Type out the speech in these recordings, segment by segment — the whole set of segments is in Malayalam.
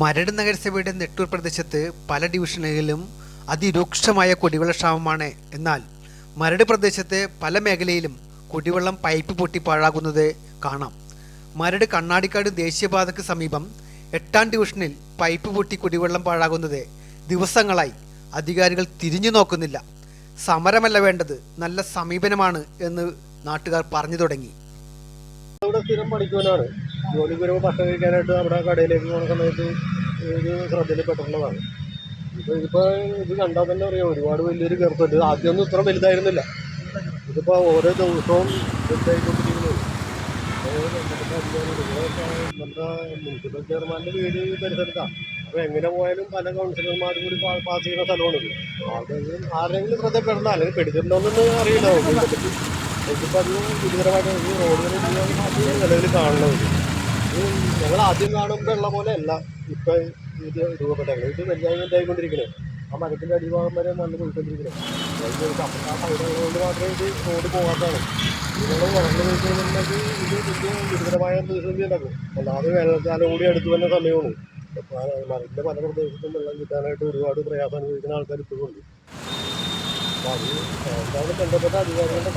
മരട് നഗരസഭയുടെ നെട്ടൂർ പ്രദേശത്ത് പല ഡിവിഷനുകളിലും അതിരൂക്ഷമായ കുടിവെള്ളക്ഷാമമാണ്. എന്നാൽ മരട് പ്രദേശത്തെ പല മേഖലയിലും കുടിവെള്ളം പൈപ്പ് പൊട്ടി പാഴാകുന്നത് കാണാം. മരട് കണ്ണാടിക്കാട് ദേശീയപാതയ്ക്ക് സമീപം എട്ടാം ഡിവിഷനിൽ പൈപ്പ് പൊട്ടി കുടിവെള്ളം പാഴാകുന്നത് ദിവസങ്ങളായി അധികാരികൾ തിരിഞ്ഞു നോക്കുന്നില്ല. സമരമല്ല വേണ്ടത് നല്ല സമീപനമാണ് എന്ന് നാട്ടുകാർ പറഞ്ഞു തുടങ്ങി. ജോലിക്ക് വരുമ്പോൾ ഭക്ഷണം കഴിക്കാനായിട്ട് നമ്മുടെ കടയിലേക്ക് പോകുന്ന സമയത്ത് ഇത് ശ്രദ്ധയിൽ പെട്ടിട്ടുള്ളതാണ് ഇപ്പോൾ ഇതിപ്പോൾ ഇത് കണ്ടാൽ തന്നെ അറിയാം ഒരുപാട് വലിയൊരു ഗർഭമുണ്ട് ആദ്യമൊന്നും ഇത്ര വലുതായിരുന്നില്ല. ഇതിപ്പോൾ ഓരോ ദിവസവും വലുതായിക്കൊണ്ടിരിക്കുന്നത് നമ്മുടെ മുനിസിപ്പൽ ചെയർമാന്റെ വീട് പരിസരത്താണ് അപ്പോൾ എങ്ങനെ പോയാലും പല കൗൺസിലർമാരും കൂടി പാസ് ചെയ്യുന്ന സ്ഥലമാണിത്. ആരെങ്കിലും ആരെങ്കിലും ശ്രദ്ധപ്പെടണം അല്ലെങ്കിൽ പെടുത്തിട്ടുണ്ടോയെന്ന് അറിയില്ല. ഇതിനെപ്പറ്റി ഇതിപ്പോൾ അത് ഗുരുതരമായിട്ട് റോഡുകളിൽ നിലവിൽ കാണുന്നത് ഞങ്ങൾ ആദ്യം കാണുമ്പോൾ ഉള്ള പോലെ അല്ല. ഇപ്പം ഇത് രൂപപ്പെട്ടത് ഇത് വലുതായിക്കൊണ്ടിരിക്കണേ ആ മരത്തിന്റെ അടിഭാഗം വരെ മണ്ണ് പോയിക്കൊണ്ടിരിക്കുന്നത് മാത്രമേ ഇത് റോഡ് പോകാത്തതാണ്. നിങ്ങൾ വളർന്നു പോയിട്ടുണ്ടെങ്കിൽ ഇത് ഗുരുതരമായ പ്രതിസന്ധി ഉണ്ടാക്കും. ഒന്നാമത് വേനൽക്കാലം കൂടി അടുത്ത് തന്നെ സമയമാണ്. ഇപ്പം മരത്തിന്റെ പല പ്രദേശത്തും വെള്ളം കിട്ടാനായിട്ട് ഒരുപാട് പ്രയാസം അനുഭവിക്കുന്ന ആൾക്കാർ ഇപ്പോഴും ഉണ്ട്. അത് എന്താണ് ബന്ധപ്പെട്ട അധികാരികളുടെ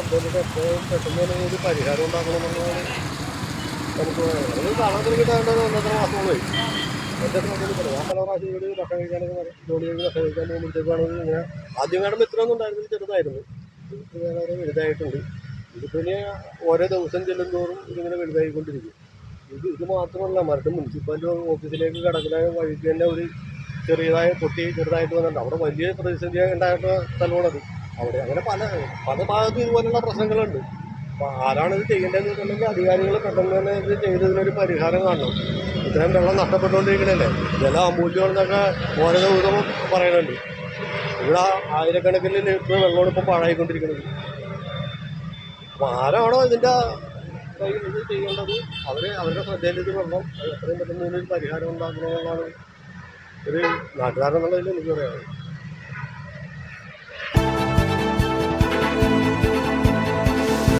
എത്രയും പെട്ടെന്ന് തന്നെ ഒരു പരിഹാരം ഉണ്ടാക്കണമെന്നുള്ളതാണ് ആദ്യം കാണുമ്പോൾ ഇത്രയൊന്നും ഉണ്ടായിരുന്നില്ല ചെറുതായിരുന്നു ഇത് വളരെ വലുതായിട്ടുണ്ട് ഇതിപ്പോൾ ഇനി ഓരോ ദിവസം ചെല്ലുന്തോറും ഇതിങ്ങനെ വലുതായിക്കൊണ്ടിരിക്കും ഇത് ഇത് മാത്രമല്ല മരട് മുനിസിപ്പാലിറ്റി ഓഫീസിലേക്ക് കടക്കുന്ന വഴിക്ക് തന്നെ ഒരു ചെറിയതായ പൊട്ടി ചെറുതായിട്ട് വന്നിട്ടുണ്ട്. അവിടെ വലിയ പ്രതിസന്ധി ഉണ്ടായിട്ടുള്ള സ്ഥലമാണത് അവിടെ അങ്ങനെ പല പല ഭാഗത്തും ഇതുപോലുള്ള പ്രശ്നങ്ങളുണ്ട്. അപ്പോൾ ആരാണ് ഇത് ചെയ്യേണ്ടതെന്ന് വെച്ചിട്ടുണ്ടെങ്കിൽ അധികാരികൾ പെട്ടെന്ന് തന്നെ ഇത് ചെയ്തതിനൊരു പരിഹാരം കാണണം. ഇത്രയും വെള്ളം നഷ്ടപ്പെട്ടുകൊണ്ടിരിക്കണല്ലേ? ജല അമൂല്യമെന്നൊക്കെ ഓരോ ദിവസം പറയുന്നുണ്ട് ഇവിടെ ആയിരക്കണക്കിന് ലിറ്റർ വെള്ളമാണ് ഇപ്പോൾ പാഴായിക്കൊണ്ടിരിക്കുന്നത്. അപ്പോൾ ആരാണോ ഇതിന്റെ ഇത് ചെയ്യേണ്ടത്? അവർ അവരുടെ ശ്രദ്ധയിലേക്ക് വെള്ളം എത്രയും പെട്ടെന്ന് ഇതിനൊരു പരിഹാരം ഉണ്ടാക്കണമെന്നാണ് ഒരു നാട്ടുകാരെന്നുള്ളതിൽ എനിക്ക് പറയാനുള്ളത്